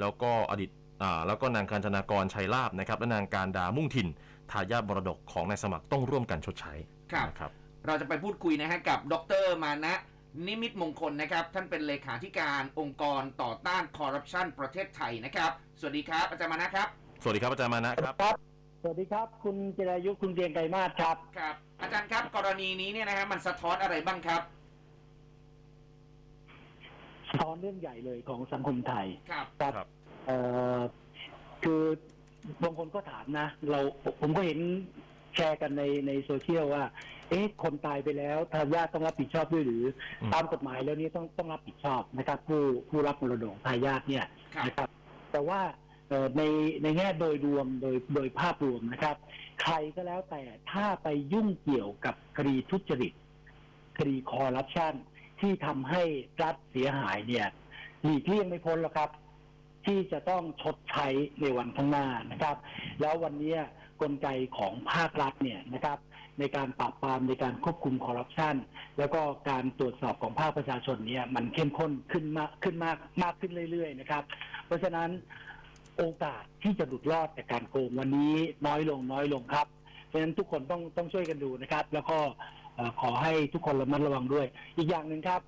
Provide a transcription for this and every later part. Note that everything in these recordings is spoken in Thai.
แล้วก็อดีตอ่าแล้วก็นางการจนากรชัยลาบนะครับและนางการดามุ่งถิ่นทายาทมรดกของนายสมัครต้องร่วมกันชดใช้ครับนะครับเราจะไปพูดคุยนะฮะกับดรมานะนิมิตมงคลนะครับ ท่านเป็นเลขาธิการองค์กรต่อต้านคอร์รัปชันประเทศไทยนะครับ สวัสดีครับอาจารย์มานะครับ สวัสดีครับอาจารย์มานะครับครับ สวัสดีครับคุณจิรายุคุณเรียงไกรมาศครับครับ อาจารย์ครับกรณีนี้เนี่ยนะฮะมันสะท้อนอะไรบ้างครับ สะท้อนเรื่องใหญ่เลยของสังคมไทยครับครับ ครับ เอ่อคือบางคนก็ถามนะ เราผมก็เห็นแชร์กันในในโซเชียลว่า เอ๊ะคนตายไปแล้วทายาทต้องรับผิดชอบด้วยหรืออมตามกฎหมายแล้วนี่ต้องต้องรับผิดชอบนะครับ ผู้ผู้รับมรดกทายาทเนี่ยครับ นะครับ แต่ว่าเอ่อในในแง่โดยรวมโดยโดยภาพรวมนะครับ ใครก็แล้วแต่ถ้าไปยุ่งเกี่ยวกับคดีทุจริต คดีคอร์รัปชัน ที่ทำให้รัฐเสียหายเนี่ยหลีกเลี่ยงไม่พ้นหรอกครับ ที่จะต้องชดใช้ในวันข้างหน้านะครับ แล้ววันนี้กลไกของภาครัฐเนี่ยนะครับ ในการปราบปรามในการควบคุมคอร์รัปชันแล้วก็การตรวจสอบของภาคประชาชนเนี่ยมันเข้มข้นขึ้นมากขึ้นมากมากขึ้นเรื่อยๆนะครับ เพราะฉะนั้นโอกาสที่จะหลุดรอดจากการโกงวันนี้น้อยลงน้อยลงครับ เพราะฉะนั้นทุกคนต้องต้องช่วยกันดูนะครับ แล้วก็ ขอให้ทุกคนระมัดระวังด้วย อีกอย่างหนึ่งครับ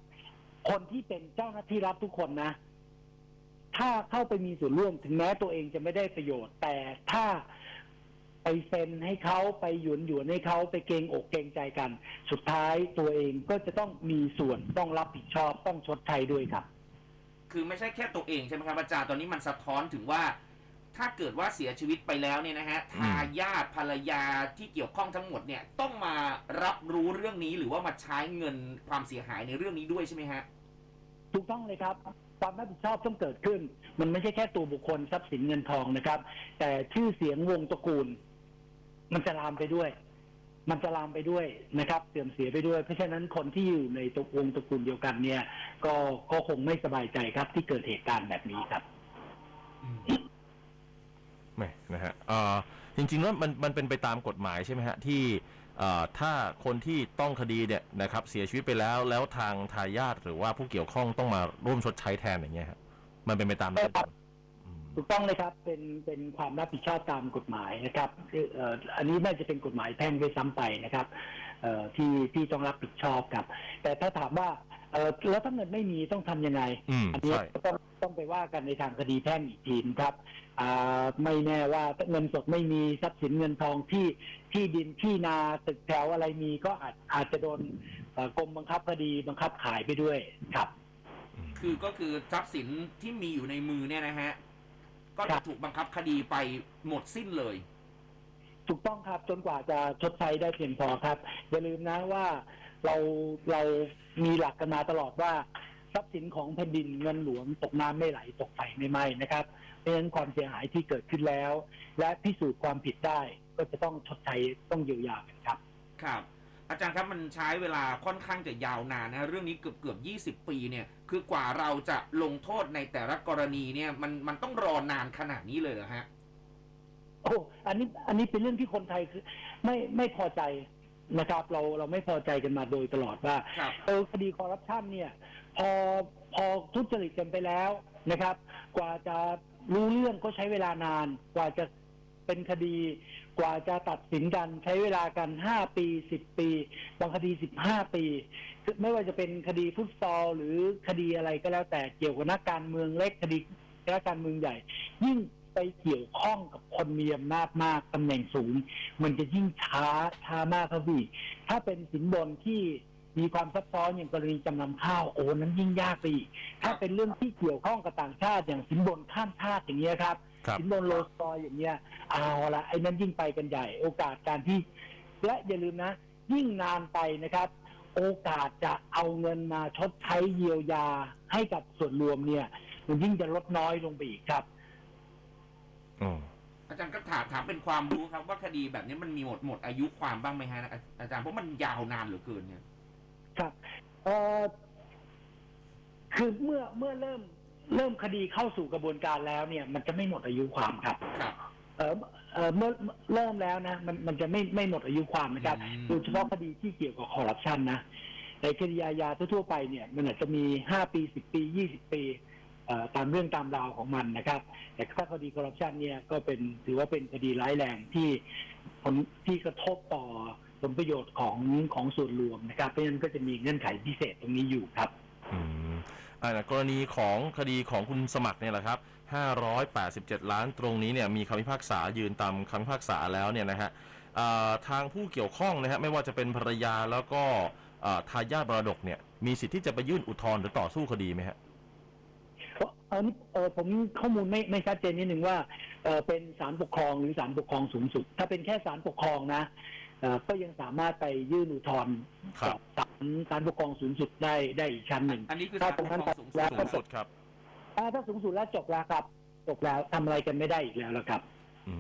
คนที่เป็นเจ้าหน้าที่รัฐทุกคนนะ ถ้าเข้าไปมีส่วนร่วมถึงแม้ตัวเองจะไม่ได้ประโยชน์ แต่ถ้าไปเซ็นให้เขาไปหยวนหยวนให้เขาไปเกรงอกเกรงใจกัน สุดท้ายตัวเองก็จะต้องมีส่วนต้องรับผิดชอบต้องชดใช้ด้วยครับ คือไม่ใช่แค่ตัวเองใช่ไหมครับอาจารย์ตอนนี้มันสะท้อนถึงว่า ถ้าเกิดว่าเสียชีวิตไปแล้วเนี่ยนะฮะอืมทายาทภรรยาที่เกี่ยวข้องทั้งหมดเนี่ยต้องมารับรู้เรื่องนี้หรือว่ามาใช้เงินความเสียหายในเรื่องนี้ด้วยใช่ไหมฮะถูกต้องเลยครับความรับผิดชอบต้องเกิดขึ้น มันไม่ใช่แค่ตัวบุคคลทรัพย์สินเงินทองนะครับ แต่ชื่อเสียงวงตระกูล มันจะลามไปด้วย มันจะลามไปด้วยนะครับ เสื่อมเสียไปด้วย เพราะฉะนั้นคนที่อยู่ในตระวงตระกูลเดียวกันเนี่ย ก็ก็คงไม่สบายใจครับที่เกิดเหตุการณ์แบบนี้ครับ แหมนะฮะเอ่อจริงๆแล้วมันมันเป็นไปตามกฎหมายใช่ไหมฮะที่เอ่อถ้าคนที่ต้องคดีเนี่ยนะครับเสียชีวิตไปแล้วแล้วทางทายาทหรือว่าผู้เกี่ยวข้องต้องมาร่วมชดใช้แทนอย่างเงี้ยฮะมันเป็นไปตามนั้นครับอืม ถูกต้องเลยครับ เป็นเป็นความรับผิดชอบตามกฎหมายนะครับคือเอ่ออันนี้น่าจะเป็นกฎหมายแพ่งด้วยซ้ำไปนะครับเอ่อที่ที่ต้องรับผิดชอบครับ แต่ถ้าถามว่า เอ่อแล้วถ้าเงินไม่มีต้องทำยังไง อืมอันนี้ใช่ก็ต้องต้องไปว่ากันในทางคดีแพ่งอีกทีนะครับอ่าไม่แน่ว่าเงินสดไม่มีทรัพย์สินเงินทองที่ที่ดินที่นาตึกแถวอะไรมีก็อาจอาจจะโดนเอ่อกรมบังคับคดีบังคับขายไปด้วยครับอืมคือก็คือทรัพย์สินที่มีอยู่ในมือเนี่ยนะฮะ ก็ครัจะบ ถูกบังคับคดีไปหมดสิ้นเลย ถูกต้องครับจนกว่าจะชดใช้ได้เพียงพอครับอย่าลืมนะว่า เราเรามีหลักกันมาตลอดว่าทรัพย์สินของแผ่นดินเงินหลวงตกน้ำไม่ไหลตกไฟไม่ไหม้นะครับเพราะฉะนั้นความเสียหายที่เกิดขึ้นแล้ว และพิสูจน์ความผิดได้ก็จะต้องชดใช้ต้องเยียวยากันครับ ครับ อาจารย์ครับมันใช้เวลาค่อนข้างจะยาวนานนะเรื่องนี้เกือบเกือบยี่สิบปีเนี่ย คือกว่าเราจะลงโทษในแต่ละกรณีเนี่ยมันมันต้องรอนานขนาดนี้เลยเหรอฮะโอ้อันนี้อันนี้เป็นเรื่องที่คนไทยคือ ไม่ไม่พอใจ นะครับ เราเราไม่พอใจกันมาโดยตลอดว่าครับเออคดีคอร์รัปชันเนี่ย พอพอทุจริตกันไปแล้วนะครับ กว่าจะรู้เรื่องก็ใช้เวลานาน กว่าจะเป็นคดีกว่าจะตัดสินกันใช้เวลากันห้าปีสิบปีบางคดีสิบห้าปีคือไม่ว่าจะเป็นคดีฟุตซอลหรือคดีอะไรก็แล้วแต่เกี่ยวกับนักการเมืองเล็กคดีนักการเมืองใหญ่ ยิ่ง ไปเกี่ยวข้องกับคนมีอำนาจมากตำแหน่งสูง มันจะยิ่งช้าช้ามากครับพี่ ถ้าเป็นสินบนที่มีความซับซ้อนอย่างกรณีจำนำข้าวโอ้นั้นยิ่งยากไปอีกถ้าเป็นเรื่องที่เกี่ยวข้องกับต่างชาติอย่างสินบนข้ามชาติอย่างเงี้ยครับครับสินบนโลสตอยอย่างเงี้ยเอาละไอ้นั้นยิ่งไปกันใหญ่ โอกาสการที่ และอย่าลืมนะ ยิ่งนานไปนะครับ โอกาสจะเอาเงินมาชดใช้เยียวยาให้กับส่วนรวมเนี่ย มันยิ่งจะลดน้อยลงไปอีกครับ อืมอาจารย์ก็ถามถามเป็นความรู้ครับ ว่าคดีแบบนี้มันมีหมดหมดอายุความบ้างไหมฮะอาอาจารย์เพราะมันยาวนานเหลือเกินเนี่ย ครับเอ่อคือเมื่อเมื่อเริ่มเริ่มคดีเข้าสู่กระบวนการแล้วเนี่ย มันจะไม่หมดอายุความครับครับเออเออเมื่อเริ่มแล้วนะมันมันจะไม่ไม่หมดอายุความนะครับอืมโดยเฉพาะคดีที่เกี่ยวกับคอร์รัปชันนะในคดีอาญาทั่วๆไปเนี่ย มันอาจจะมีห้าปีสิบปียี่สิบปีเอ่อ ตามเรื่องตามราวของมันนะครับ แต่ถ้าคดีคอร์รัปชันเนี่ยก็เป็นถือว่าเป็นคดีร้ายแรงที่ผลที่กระทบต่อผลประโยชน์ของของส่วนรวมนะครับเพราะฉะนั้นก็จะมีเงื่อนไขพิเศษตรงนี้อยู่ครับอืมอ่ากรณีของคดีของคุณสมัครเนี่ยแหละครับ 587 ล้านตรงนี้เนี่ยมีคำพิพากษายืนตามคำพิพากษาแล้วเนี่ยนะฮะอ่าทางผู้เกี่ยวข้องนะฮะไม่ว่าจะเป็นภรรยาแล้วก็ทายาทมรดกเนี่ยมีสิทธิ์ที่จะไปยื่นอุทธรณ์หรือต่อสู้คดีไหมฮะ เพราะเออนี่เออผมข้อมูลไม่ไม่ชัดเจนนิดนึงว่าเออเป็นศาลปกครองหรือศาลปกครองสูงสุด ถ้าเป็นแค่ศาลปกครองนะเออก็ยังสามารถไปยื่นอุทธรณ์ครับกับศาลศาลปกครองสูงสุดได้ได้อีกชั้นหนึ่งอันนี้คือถ้าศาลตรงนั้นปกครองสูงสุดแล้วสูงสุดครับถ้าถ้าสูงสุดแล้วจบแล้วครับจบแล้วทำอะไรกันไม่ได้อีกแล้วละครับ อื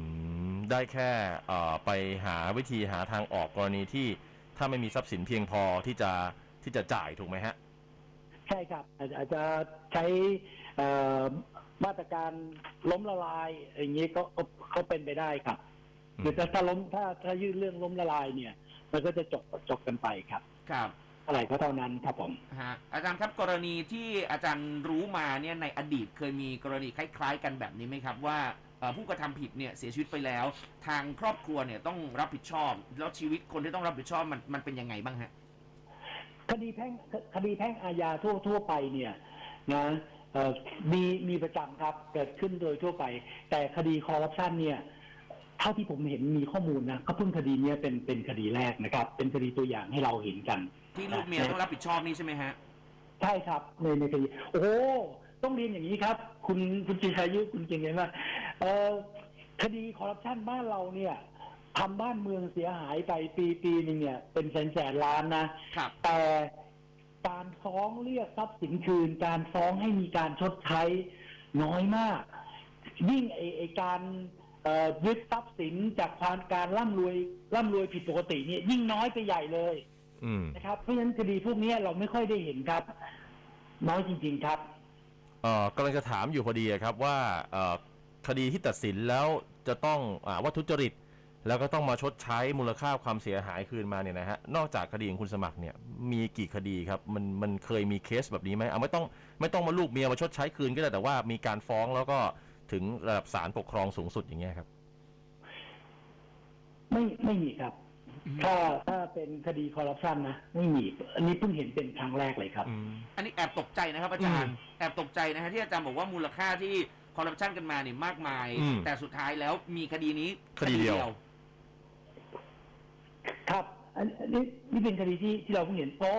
มได้แค่เอ่อไปหาวิธีหาทางออกกรณีที่ถ้าไม่มีทรัพย์สินเพียงพอที่จะที่จะจ่ายถูกไหมฮะ ใช่ครับ อาจอาจจะใช้เอ่อมาตรการล้มละลายอย่างนี้ก็ก็ก็เป็นไปได้ครับอืมคือถ้าถ้าล้มถ้าถ้ายื่นเรื่องล้มละลายเนี่ย มันก็จะจบจบกันไปครับ ครับอะไรก็เท่านั้นครับผมฮะอาจารย์ครับกรณีที่อาจารย์รู้มาเนี่ยในอดีตเคยมีกรณีคล้าย ๆ กันแบบนี้ไหมครับว่าเอ่อผู้กระทำผิดเนี่ยเสียชีวิตไปแล้ว ทางครอบครัวเนี่ยต้องรับผิดชอบ แล้วชีวิตคนที่ต้องรับผิดชอบมันมันเป็นยังไงบ้างฮะ คดีแพ่งคดีแพ่งอาญาทั่วทั่วไปเนี่ยนะเอ่อมีมีประจำครับเกิดขึ้นโดยทั่วไป แต่คดีคอร์รัปชันเนี่ยเท่าที่ผมเห็นมีข้อมูลนะก็เพิ่งคดีเนี้ยเป็นเป็นคดีแรกนะครับ เป็นคดีตัวอย่างให้เราเห็นกัน ที่ลูกเมียต้องรับผิดชอบนี่ใช่ไหมฮะใช่ครับในในคดีโอ้โหต้องเรียนอย่างนี้ครับ คุณคุณจิรายุคุณเก่งเห็นว่าเอ่อคดีคอร์รัปชันบ้านเราเนี่ย ทำบ้านเมืองเสียหายไปปีปีหนึงเนี่ย เป็นแสนแสนล้านนะครับแต่การฟ้องเรียกทรัพย์สินคืน การฟ้องให้มีการชดใช้น้อยมาก ยิ่งไอไอการเอ่อยึดทรัพย์สินจากการการร่ำรวยร่ำรวยผิดปกติเนี่ย ยิ่งน้อยไปใหญ่เลยอืมนะครับเพราะฉะนั้นคดีพวกนี้เราไม่ค่อยได้เห็นครับ น้อยจริง ๆครับเอ่อกำลังจะถามอยู่พอดีครับว่าเอ่อคดีที่ตัดสินแล้วจะต้องอาว่าทุจริต แล้วก็ต้องมาชดใช้มูลค่าความเสียหายคืนมาเนี่ยนะฮะนอกจากคดีของคุณสมัครเนี่ยมีกี่คดีครับมันมันเคยมีเคสแบบนี้ไหมเอาไม่ต้องไม่ต้องมาลูกเมียมาชดใช้คืนก็ได้แต่ว่ามีการฟ้องแล้วก็ถึงระดับศาลปกครองสูงสุดอย่างเงี้ยครับ ไม่ไม่มีครับ ถ้าถ้าเป็นคดีคอร์รัปชันนะไม่มีอันนี้เพิ่งเห็นเป็นครั้งแรกเลยครับ อืม อันนี้แอบตกใจนะครับอาจารย์อืมแอบตกใจนะฮะที่อาจารย์บอกว่ามูลค่าที่คอร์รัปชันกันมาเนี่ยมากมาย อืมแต่สุดท้ายแล้วมีคดีนี้คดีเดียว ครับอันอันนี้นี่เป็นคดีที่ที่เราเพิ่งเห็นอ๋อ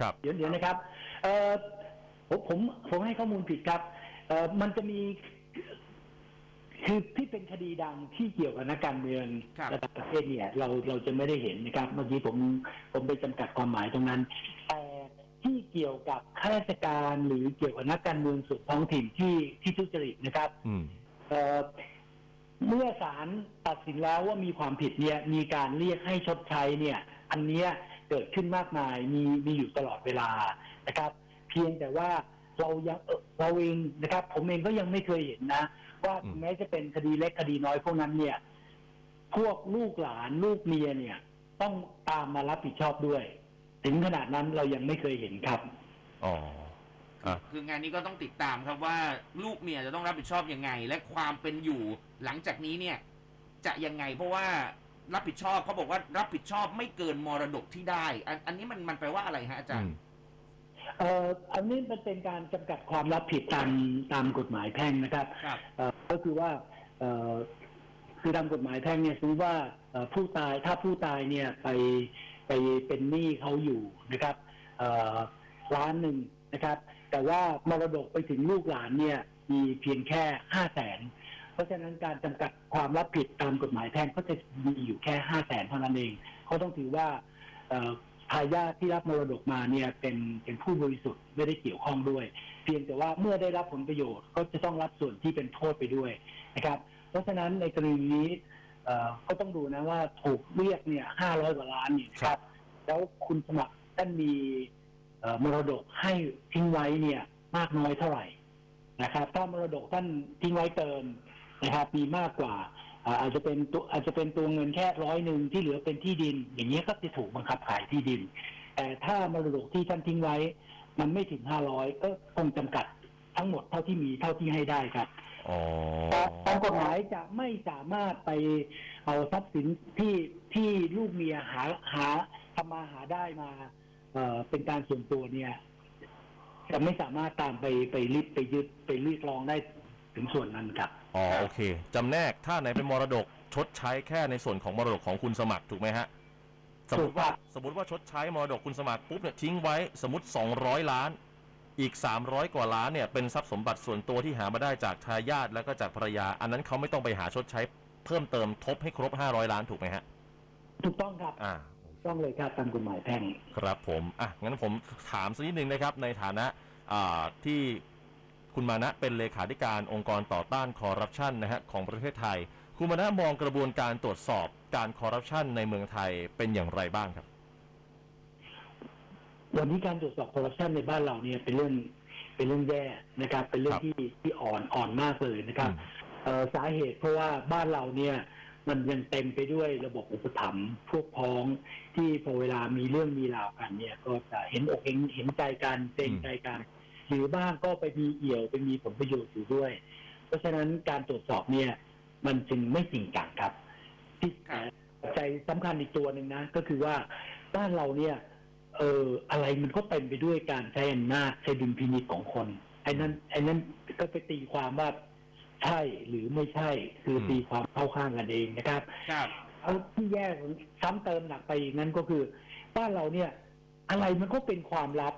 ครับ เดี๋ยวเดี๋ยวนะครับ เออผมผมผมให้ข้อมูลผิดครับ เออมันจะมีคือที่เป็นคดีดังที่เกี่ยวกับนักการเมืองครับระดับประเทศเนี่ย เราเราจะไม่ได้เห็นนะครับ เมื่อกี้ผมผมไปจำกัดความหมายตรงนั้น แต่ที่เกี่ยวกับข้าราชการหรือเกี่ยวกับนักการเมืองส่วนท้องถิ่นที่ที่ทุจริตนะครับอืมเอ่อ เมื่อศาลตัดสินแล้วว่ามีความผิดเนี่ยมีการเรียกให้ชดใช้เนี่ย อันเนี้ยเกิดขึ้นมากมายมีมีอยู่ตลอดเวลานะครับ เพียงแต่ว่าเรายังเอ่อเราเองนะครับ ผมเองก็ยังไม่เคยเห็นนะ ว่าอืมแม้จะเป็นคดีเล็กคดีน้อยพวกนั้นเนี่ย พวกลูกหลานลูกเมียเนี่ย ต้องตามมารับผิดชอบด้วย ถึงขนาดนั้นเรายังไม่เคยเห็นครับอ๋อ อะ คืองานนี้ก็ต้องติดตามครับว่าลูกเมียจะต้องรับผิดชอบยังไง และความเป็นอยู่หลังจากนี้เนี่ย จะยังไงเพราะว่ารับผิดชอบเขาบอกว่ารับผิดชอบไม่เกินมรดกที่ได้ อันอันนี้มันมันแปลว่าอะไรฮะอาจารย์เอ่ออันนี้มันเป็นการจำกัดความรับผิดตามตามกฎหมายแพ่งนะครับครับ เอ่อก็คือว่าเอ่อคือตามกฎหมายแพ่งเนี่ยสมมติว่าเอ่อผู้ตายถ้าผู้ตายเนี่ยไปไปเป็นหนี้เขาอยู่นะครับเอ่อล้านหนึ่ง นะครับ แต่ว่ามรดกไปถึงลูกหลานเนี่ยมีเพียงแค่ห้าแสนเพราะฉะนั้นการจำกัดความรับผิดตามกฎหมายแพ่งก็จะมีอยู่แค่ห้าแสนเท่านั้นเองเขาต้องถือว่าทายาทที่รับมรดกมาเนี่ยเป็นเป็นผู้บริสุทธิ์ไม่ได้เกี่ยวข้องด้วย เพียงแต่ว่าเมื่อได้รับผลประโยชน์ก็จะต้องรับส่วนที่เป็นโทษไปด้วยนะครับ เพราะฉะนั้นในกรณีนี้ก็ต้องดูนะว่าถูกเรียกเนี่ยห้าร้อยกว่าล้านเนี่ยนะครับ แล้วคุณสมัครท่านมี มรดกให้ทิ้งไว้เนี่ยมากน้อยเท่าไหร่นะครับ ถ้ามรดกท่านทิ้งไว้เติมนะครับ มีมากกว่าอ่าอาจจะเป็นตัวอาจจะเป็นตัวเงินแค่ร้อยหนึ่งที่เหลือเป็นที่ดิน อย่างนี้ยก็จะถูกบังคับขายที่ดิน แต่ถ้ามรดกที่ท่านทิ้งไว้ มันไม่ถึงห้าร้อยก็คงจำกัดทั้งหมดเท่าที่มีเท่าที่ให้ได้ครับอ๋อแต่ตามกฎหมายจะไม่สามารถไปเอาทรัพย์สินที่ที่ลูกเมียหาหาทำมาหาได้มา เอ่อเป็นการส่วนตัวเนี่ย จะไม่สามารถตามไปไปริบไปยึดไปรีดรองได้ถึงส่วนนั้นครับอ๋อโอเคจำแนกถ้าไหนเป็นมรดกชดใช้แค่ในส่วนของมรดกของคุณสมัครถูกไหมฮะ สมมติว่าถูกครับสมมติว่าชดใช้มรดกคุณสมัครปุ๊บเนี่ยทิ้งไว้สมมติ 200 ล้าน อีก 300 กว่าล้านเนี่ยเป็นทรัพย์สมบัติส่วนตัวที่หามาได้จากทายาทแล้วก็จากภรรยา อันนั้นเขาไม่ต้องไปหาชดใช้ เพิ่มเติมทบให้ครบ 500 ล้านถูกไหมฮะ ถูกต้องครับ อ่า ต้องเลยครับตามกฎหมายแพ่งครับผมอะงั้นผมถามสักนิดนึงนะครับ ในฐานะอ่าที่คุณมานะเป็นเลขาธิการองค์กรต่อต้านคอร์รัปชันนะฮะของประเทศไทย คุณมานะมองกระบวนการตรวจสอบการคอร์รัปชันในเมืองไทยเป็นอย่างไรบ้างครับ วันนี้การตรวจสอบคอร์รัปชันในบ้านเราเนี่ยเป็นเรื่องเป็นเรื่องแย่นะครับ เป็นเรื่อครังบที่ที่อ่อนอ่อนมากเลยนะครับอืมเอ่อสาเหตุเพราะว่าบ้านเราเนี่ย มันยังเต็มไปด้วยระบบอุปถัมภ์พวกพ้องที่พอเวลามีเรื่องมีราวกันเนี่ย ก็จะเห็นอกเห็นเห็นใจกันเกรงใจกัน หรือบ้างก็ไปมีเอี่ยวไปมีผลประโยชน์อยู่ด้วย เพราะฉะนั้นการตรวจสอบเนี่ย มันจึงไม่จริงจังครับที่ครับปัจจัยสำคัญอีกตัวหนึ่งนะ ก็คือว่าบ้านเราเนี่ย เอออะไรมันก็เต็มไปด้วยการใช้อำนาจใช้ดุลพินิจของคนไอ้นั้นไอ้นั้นก็ไปตีความว่า ใช่หรือไม่ใช่คืออมตีความเข้าข้างกันเองนะครับครับเอาที่แย่ซ้ำเติมหนักไปอีกนั้นก็คือบ้านเราเนี่ย อะไรมันก็เป็นความลับ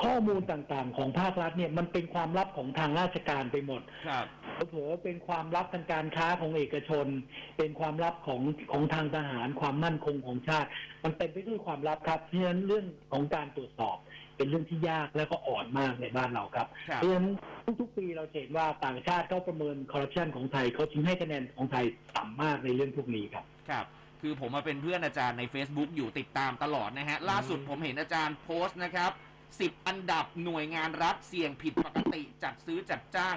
ข้อมูลต่างๆ ของภาครัฐเนี่ยมันเป็นความลับของทางราชการไปหมด ครับเผลอๆเป็นความลับทางการค้าของเอกชน เป็นความลับของของทางทหารความมั่นคงของชาติ มันเต็มไปด้วยความลับครับเพราะฉะนั้นเรื่องของการตรวจสอบ เป็นเรื่องที่ยากและก็อ่อนมากในบ้านเราครับครับ เพราะฉะนั้นทุกๆปีเราจะเห็นว่าต่างชาติเขาประเมินคอร์รัปชันของไทยเขาจึงให้คะแนนของไทยต่ำมากในเรื่องพวกนี้ครับ ครับ คือผมมาเป็นเพื่อนอาจารย์ใน Facebook อยู่ติดตามตลอดนะฮะ ล่าสุดผมเห็นอาจารย์โพสต์นะครับ 10 อันดับหน่วยงานรัฐเสี่ยงผิดปกติจัดซื้อจัดจ้าง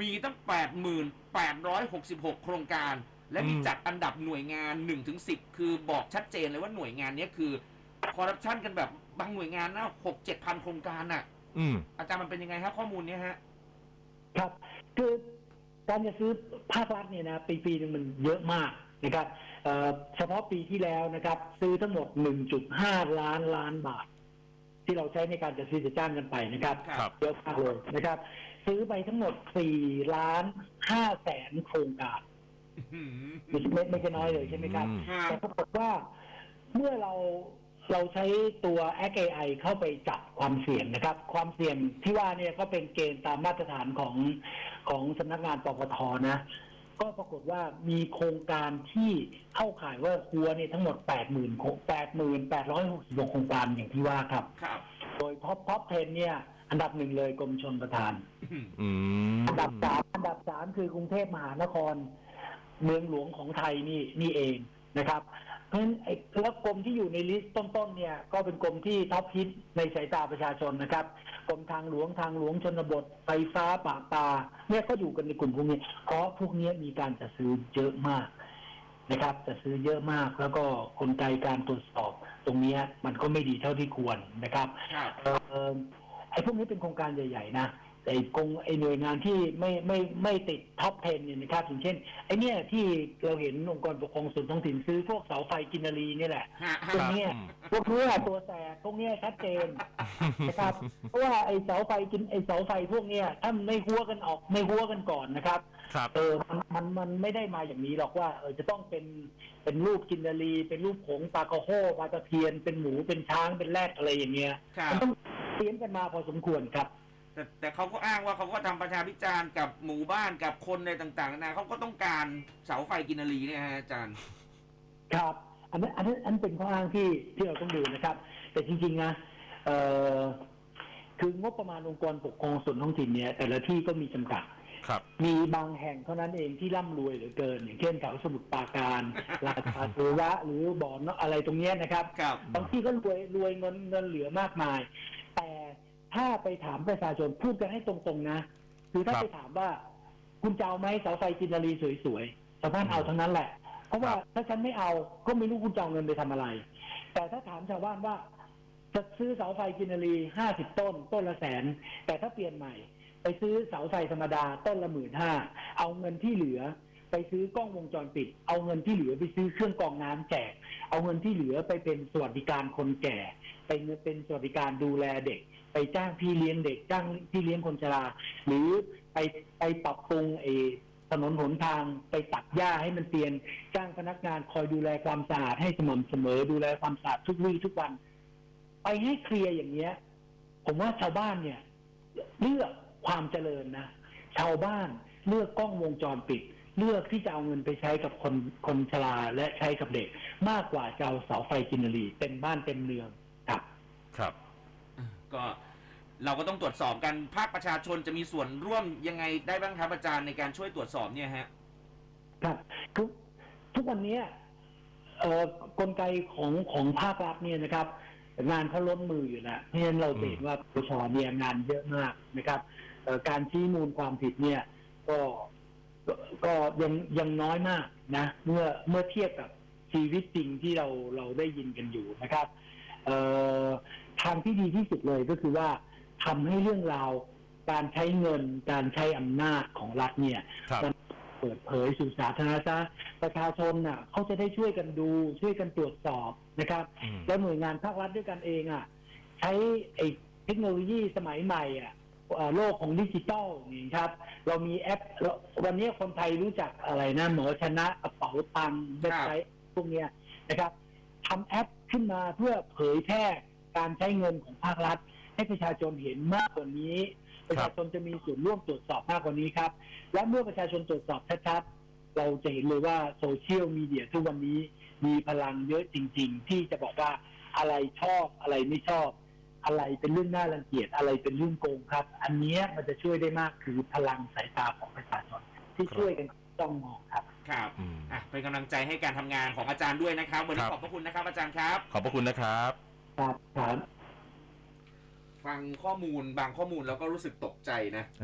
มีตั้ง 8866 โครงการ และมีอืม จัดอันดับหน่วยงาน 1-10 คือบอกชัดเจนเลยว่าหน่วยงานเนี้ยคือ คอร์รัปชันกันแบบบางหน่วยงานนะหกเจ็ดพันโครงการน่ะ อืม อาจารย์มันเป็นยังไงครับข้อมูลเนี้ยฮะ ครับ คือการจะซื้อภาครัฐเนี่ยนะปีปีหนึงมันเยอะมากนะครับเอ่อเฉพาะปีที่แล้วนะครับ ซื้อทั้งหมด 1.5 ล้านล้านบาท ที่เราใช้ในการจัดซื้อจัดจ้างกันไปนะครับครับ เยอะมากเลยนะครับ ซื้อไปทั้งหมด 4 ล้าน5แสนโครงการ ไม่ไม่ไม่ใช่น้อยเลยใช่ไหมครับ อืมแต่ปรากฏว่าเมื่อเรา เราใช้ตัว XAI เข้าไปจับความเสี่ยงนะครับ ความเสี่ยงที่ว่าเนี่ยก็เป็นเกณฑ์ตามมาตรฐานของของสำนักงานปปทนะ ก็ปรากฏว่ามีโครงการที่เข้าข่ายว่าครัวเนี่ยทั้งหมด 8 0 0 0 0 8 8 6 6โครงการอย่างที่ว่าครับ ครับ โดยท็อปท็อป10เนี่ย อันดับหนึ่งเลยกรมชนประทาน อืมอันดับสามอันดับสามคือกรุงเทพมหานคร เมืองหลวงของไทยนี่นี่เองนะครับ เพราะฉะนั้นไอ้แล้วกรมที่อยู่ในลิสต์ต้นๆเนี่ย ก็เป็นกรมที่ท็อปฮิตในสายตาประชาชนนะครับกรมทางหลวงทางหลวงชนบทไฟฟ้าป่าปาเนี่ยก็อยู่กันในกลุ่มพวกนี้เพราะพวกนี้มีการจัดซื้อเยอะมากนะครับจัดซื้อเยอะมากแล้วก็กลไกการตรวจสอบ ตรงเนี้ยมันก็ไม่ดีเท่าที่ควรนะครับครับเอ่อไอ้พวกนี้เป็นโครงการใหญ่ ๆ นะแต่ ไอ้กงไอ้หน่วยงานที่ไม่ไม่ไม่ติดท็อป10เนี่ยนะครับอย่างเช่นไอ้เนี่ยที่เราเห็นองค์กรปกครองส่วนท้องถิ่นซื้อพวกเสาไฟกินรีนี่แหละ ฮะพวกฮะเนี้ยอืมพวกเนี้ยตัวแสบพวกเนี้ยชัดเจนนะครับ เพราะว่าไอ้เสาไฟกินไอ้เสาไฟพวกเนี้ยถ้ามันไม่หัวกันออกไม่หัวกันก่อนนะครับ ครับ เออมันมันมันไม่ได้มาอย่างนี้หรอกว่าเออจะต้องเป็นเป็นรูปกินนารีเป็นรูปผงปลากระโฮปลาตะเพียน เป็นหมูเป็นช้างเป็นแรดอะไรอย่างเงี้ยครับ มันต้องเตรียมกันมาพอสมควรครับ แต่แต่เขาก็อ้างว่าเขาก็ทำประชาพิจารณ์กับหมู่บ้านกับคนในต่างๆนานาเขาก็ต้องการเสาไฟกินนารีเนี่ยฮะอาจารย์ ครับ อันนั้นอันนั้นอันนั้นเป็นข้ออ้างที่ที่เราต้องดูนะครับ แต่จริงๆนะเอ่อคืองบประมาณองค์กรปกครองส่วนท้องถิ่นเนี่ย แต่ละที่ก็มีจำกัดครับ มีบางแห่งเท่านั้นเองที่ร่ำรวยเหลือเกิน อย่างเช่นแถวสมุทรปราการราชาเทระหรือบ่อนอะไรตรงเนี้ยนะครับครับ บางที่ก็รวยรวยเงินเงินเหลือมากมาย แต่ ถ้าไปถามประชาชนพูดกันให้ตรงๆนะ คือถ้าครับ ไปถามว่า คุณจะเอาไหมเสาไฟจินนารีสวยๆชาวบ้านเอาทั้งนั้นแหละ เพราะว่าครับถ้าฉันไม่เอาก็ไม่รู้คุณจะเอาเงินไปทำอะไร แต่ถ้าถามชาวบ้านว่า จะซื้อเสาไฟกินนารีห้าสิบต้น ต้นละแสน แต่ถ้าเปลี่ยนใหม่ ไปซื้อเสาไฟธรรมดาต้นละหมื่นห้าเอาเงินที่เหลือ ไปซื้อกล้องวงจรปิด เอาเงินที่เหลือไปซื้อเครื่องกรองน้ำแจก เอาเงินที่เหลือไปเป็นสวัสดิการคนแก่ ไปเงินเป็นสวัสดิการดูแลเด็ก ไปจ้างพี่เลี้ยงเด็กจ้างพี่เลี้ยงคนชรา หรือไปไปปรับปรุงเออถนนหนทางไปตัดหญ้าให้มันเตียนจ้างพนักงานคอยดูแลความสะอาดให้สม่ำเสมอ ดูแลความสะอาดทุกวี่ทุกวัน ไปให้เคลียร์อย่างเงี้ย ผมว่าชาวบ้านเนี่ย เลือกความเจริญนะชาวบ้านเลือกกล้องวงจรปิด เลือกที่จะเอาเงินไปใช้กับคนคนชราและใช้กับเด็ก มากกว่าจะเอาเสาไฟกินนารีเต็มบ้านเต็มเมืองครับ ครับก็เราก็ต้องตรวจสอบกันภาคประชาชนจะมีส่วนร่วมยังไงได้บ้างครับอาจารย์ในการช่วยตรวจสอบเนี่ยฮะ ครับคือทุกวันเนี้ยเอ่อกลไกของของภาครัฐเนี่ยนะครับ งานเขาล้นมืออยู่แล้วเพราะฉะนั้นเราจะเห็นว่าปปชเนี่ยงานเยอะมากนะครับเอ่อการชี้มูลความผิดเนี่ย ก็ ก็ก็ยังยังน้อยมากนะ เมื่อเมื่อเทียบกับชีวิตจริงที่เราเราได้ยินกันอยู่นะครับเอ่อทางที่ดีที่สุดเลยก็คือว่าทำให้เรื่องราวการใช้เงินการใช้อำนาจของรัฐเนี่ยครับเปิดเผยสู่สาธารณะซะประชาชนน่ะเขาจะได้ช่วยกันดูช่วยกันตรวจสอบนะครับ อืม แล้วหน่วยงานภาครัฐด้วยกันเองอะใช้ไอ้เทคโนโลยีสมัยใหม่อะเอ่อ โลกของดิจิตอลนี่ครับ เรามีแอปเราวันนี้คนไทยรู้จักอะไรนะหมอชนะกระเป๋าตังค์เว็บไซต์พวกเนี้ยนะครับทำแอปขึ้นมาเพื่อเผยแพร่การใช้เงินของภาครัฐ ให้ประชาชนเห็นมากกว่านี้ ประชาชนจะมีส่วนร่วมตรวจสอบมากกว่านี้ครับ และเมื่อประชาชนตรวจสอบชัดๆเราจะเห็นเลยว่าโซเชียลมีเดียทุกวันนี้มีพลังเยอะจริง ๆ ที่จะบอกว่าอะไรชอบอะไรไม่ชอบ อะไรเป็นเรื่องน่ารังเกียจอะไรเป็นเรื่องโกงครับ อันเนี้ยมันจะช่วยได้มากคือพลังสายตาของประชาชนที่ช่วยกันจ้องมองครับครับอืมอะเป็นกำลังใจให้การทำงานของอาจารย์ด้วยนะครับวันนี้ครับขอบพระคุณนะครับ อาจารย์ครับ ขอบพระคุณนะครับครับครับฟังข้อมูลบางข้อมูลแล้วก็รู้สึกตกใจนะ